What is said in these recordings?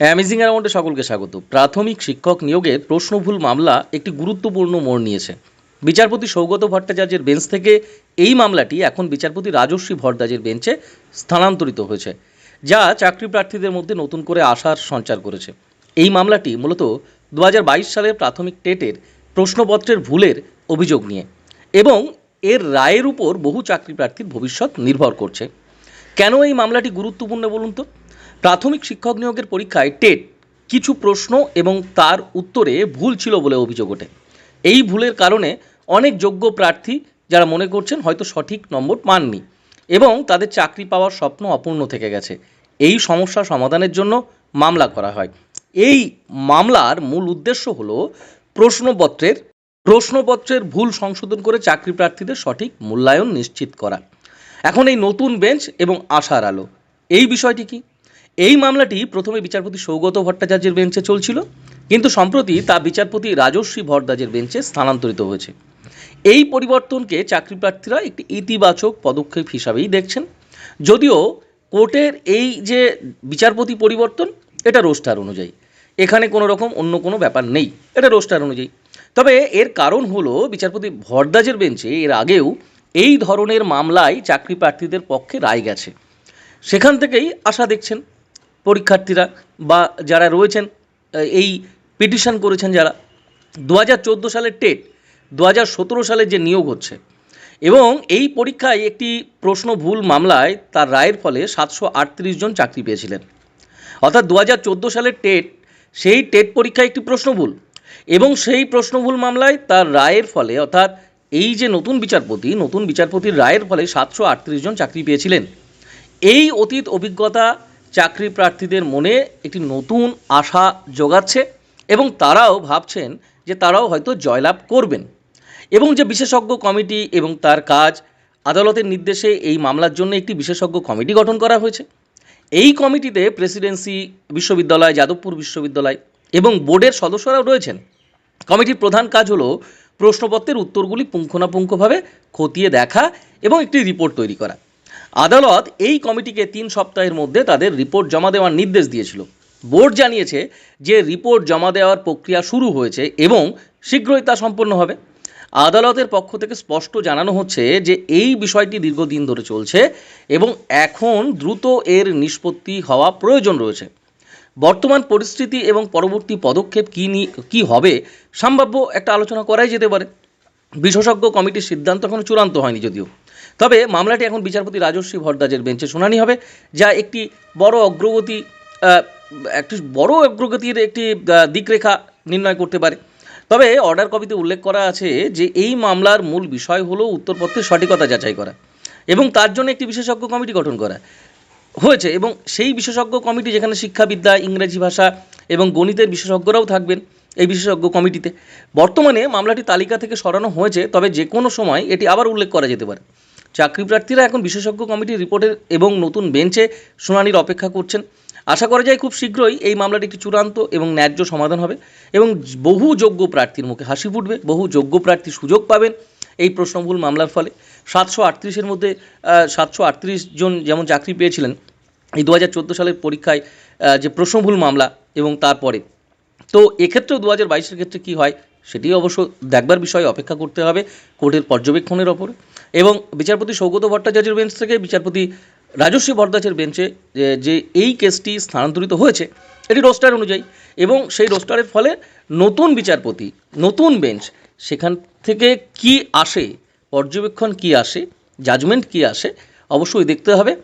Amazing অ্যারাউন্ডে সকলকে স্বাগত। প্রাথমিক শিক্ষক নিয়োগের প্রশ্নভুল মামলা একটি গুরুত্বপূর্ণ মোড় নিয়েছে। বিচারপতি সৌগত ভট্টাচার্যের বেঞ্চ থেকে এই মামলাটি এখন বিচারপতি রাজস্বী ভট্টাচার্যের বেঞ্চে স্থানান্তরিত হয়েছে, যা চাকরি প্রার্থীদের মধ্যে নতুন করে আশার সঞ্চার করেছে। এই মামলাটি মূলত দু হাজার বাইশ সালের প্রাথমিক টেটের প্রশ্নপত্রের ভুলের অভিযোগ নিয়ে এবং এর রায়ের উপর বহু চাকরি প্রার্থীর ভবিষ্যৎ নির্ভর করছে। কেন এই মামলাটি গুরুত্বপূর্ণ বলুন তো? প্রাথমিক শিক্ষক নিয়োগের পরীক্ষায় টেট, কিছু প্রশ্ন এবং তার উত্তরে ভুল ছিল বলে অভিযোগ ওঠে। এই ভুলের কারণে অনেক যোগ্য প্রার্থী যারা মনে করছেন হয়তো সঠিক নম্বর পাননি এবং তাদের চাকরি পাওয়ার স্বপ্ন অপূর্ণ থেকে গেছে। এই সমস্যা সমাধানের জন্য মামলা করা হয়। এই মামলার মূল উদ্দেশ্য হল প্রশ্নপত্রের প্রশ্নপত্রের ভুল সংশোধন করে চাকরি প্রার্থীদের সঠিক মূল্যায়ন নিশ্চিত করা। এখন এই নতুন বেঞ্চ এবং আশার আলো। এই বিষয়টি কি? এই মামলাটি প্রথমে বিচারপতি সৌগত ভট্টাচার্যের বেঞ্চে চলছিল, কিন্তু সম্প্রতি তা বিচারপতি রাজস্বী ভট্টাচার্যের বেঞ্চে স্থানান্তরিত হয়েছে। এই পরিবর্তনকে চাকরি প্রার্থীরা একটি ইতিবাচক পদক্ষেপ হিসাবেই দেখছেন। যদিও কোর্টের এই যে বিচারপতি পরিবর্তন, এটা রোস্টার অনুযায়ী। এখানে কোনো রকম অন্য কোনো ব্যাপার নেই, এটা রোস্টার অনুযায়ী। তবে এর কারণ হলো বিচারপতি ভরদ্বাজের বেঞ্চে এর আগেও এই ধরনের মামলায় চাকরি প্রার্থীদের পক্ষে রায় গেছে। সেখান থেকেই আশা দেখছেন পরীক্ষার্থীরা বা যারা রয়েছেন এই পিটিশন করেছেন যারা দু হাজার চোদ্দ সালের টেট দু হাজার সতেরো সালে যে নিয়োগ হচ্ছে এবং এই পরীক্ষায় একটি প্রশ্ন ভুল মামলায় তার রায়ের ফলে সাতশো আটত্রিশ জন চাকরি পেয়েছিলেন। অর্থাৎ দু হাজার চোদ্দ সালের টেট, সেই টেট পরীক্ষায় একটি প্রশ্ন ভুল এবং সেই প্রশ্ন ভুল মামলায় তার রায়ের ফলে, অর্থাৎ এই যে নতুন বিচারপতি, নতুন বিচারপতির রায়ের ফলে সাতশো আটত্রিশ জন চাকরি পেয়েছিলেন। এই অতীত অভিজ্ঞতা চাকরি প্রার্থীদের মনে একটি নতুন আশা যোগাচ্ছে এবং তারাও ভাবছেন যে তারাও হয়তো জয়লাভ করবেন। এবং যে বিশেষজ্ঞ কমিটি এবং তার কাজ আদালতের নির্দেশে এই মামলার জন্য একটি বিশেষজ্ঞ কমিটি গঠন করা হয়েছে। এই কমিটিতে প্রেসিডেন্সি বিশ্ববিদ্যালয়, যাদবপুর বিশ্ববিদ্যালয় এবং বোর্ডের সদস্যরাও রয়েছেন। কমিটির প্রধান কাজ হলো প্রশ্নপত্রের উত্তরগুলি পুঙ্খানুপুঙ্খভাবে খতিয়ে দেখা এবং একটি রিপোর্ট তৈরি করা। আদালত এই কমিটিকে তিন সপ্তাহের মধ্যে তাদের রিপোর্ট জমা দেওয়ার নির্দেশ দিয়েছিল। বোর্ড জানিয়েছে যে রিপোর্ট জমা দেওয়ার প্রক্রিয়া শুরু হয়েছে এবং শীঘ্রই তা সম্পন্ন হবে। আদালতের পক্ষ থেকে স্পষ্ট জানানো হচ্ছে যে এই বিষয়টি দীর্ঘদিন ধরে চলছে এবং এখন দ্রুত এর নিষ্পত্তি হওয়া প্রয়োজন রয়েছে। বর্তমান পরিস্থিতি এবং পরবর্তী পদক্ষেপ কী নি, কী হবে সম্ভাব্য একটা আলোচনা করাই যেতে পারে। বিশেষজ্ঞ কমিটির সিদ্ধান্ত এখনও চূড়ান্ত হয়নি যদিও। তবে মামলাটি এখন বিচারপতি রাজস্বী ভট্টাচার্যের বেঞ্চে শুনানি হবে, যা একটি বড় অগ্রগতি একটি বড় অগ্রগতির একটি দিকরেখা নির্ণয় করতে পারে। তবে অর্ডার কপিতে উল্লেখ করা আছে যে এই মামলার মূল বিষয় হলো উত্তরপত্রের সঠিকতা যাচাই করা এবং তার জন্য একটি বিশেষজ্ঞ কমিটি গঠন করা হয়েছে এবং সেই বিশেষজ্ঞ কমিটি যেখানে শিক্ষাবিদ্যা, ইংরেজি ভাষা এবং গণিতের বিশেষজ্ঞরাও থাকবেন এই বিশেষজ্ঞ কমিটিতে। বর্তমানে মামলাটি তালিকা থেকে সরানো হয়েছে, তবে যে কোনো সময় এটি আবার উল্লেখ করা যেতে পারে। চাকরি প্রার্থীরা এখন বিশেষজ্ঞ কমিটির রিপোর্টের এবং নতুন বেঞ্চে শুনানির অপেক্ষা করছেন। আশা করা যায় খুব শীঘ্রই এই মামলাটি একটি চূড়ান্ত এবং ন্যায্য সমাধান হবে এবং বহু যোগ্য প্রার্থীর মুখে হাসি ফুটবে, বহু যোগ্য প্রার্থী সুযোগ পাবেন এই প্রশ্নভুল মামলার ফলে। সাতশো আটত্রিশের মধ্যে সাতশো আটত্রিশ জন যেমন চাকরি পেয়েছিলেন, এই দু হাজার চোদ্দ সালের পরীক্ষায় যে প্রশ্নভুল মামলা এবং তারপরে। তো এক্ষেত্রেও দু হাজার বাইশের ক্ষেত্রে কী হয়, সেটি অবশ্য দেখবার বিষয়ে, অপেক্ষা করতে হবে কোর্টের পর্যবেক্ষণের ওপরে। এবং বিচারপতি সৌগত ভট্টাচার্যের বেঞ্চ থেকে বিচারপতি রাজস্বী ভট্টাচার্যের বেঞ্চে যে- এই কেসটি স্থানান্তরিত হয়েছে, এটি রোস্টার অনুযায়ী। এবং সেই রোস্টারের ফলে নতুন বিচারপতি, নতুন বেঞ্চ সেখান থেকে কি আসে, পর্যবেক্ষণ কি আসে জাজমেন্ট কি আসে, অবশ্যই দেখতে হবে।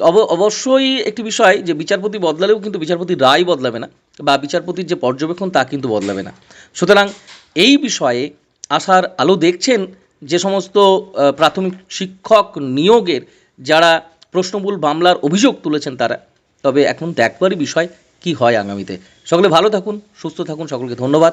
অব- অবশ্যই একটি বিষয় যে, বিচারপতি বদলালেও কিন্তু বিচারপতি রায় বদলাবে না, বা বিচারপতির যে পর্যবেক্ষণ তা কিন্তু বদলাবে না। সুতরাং এই বিষয়ে আসার আলো দেখছেন যে সমস্ত প্রাথমিক শিক্ষক নিয়োগের যারা প্রশ্নবুল মামলার অভিযোগ তুলেছেন তারা। তবে এখন দেখবারই বিষয় কি হয় আগামীতে। সকলে ভালো থাকুন, সুস্থ থাকুন, সকলকে ধন্যবাদ।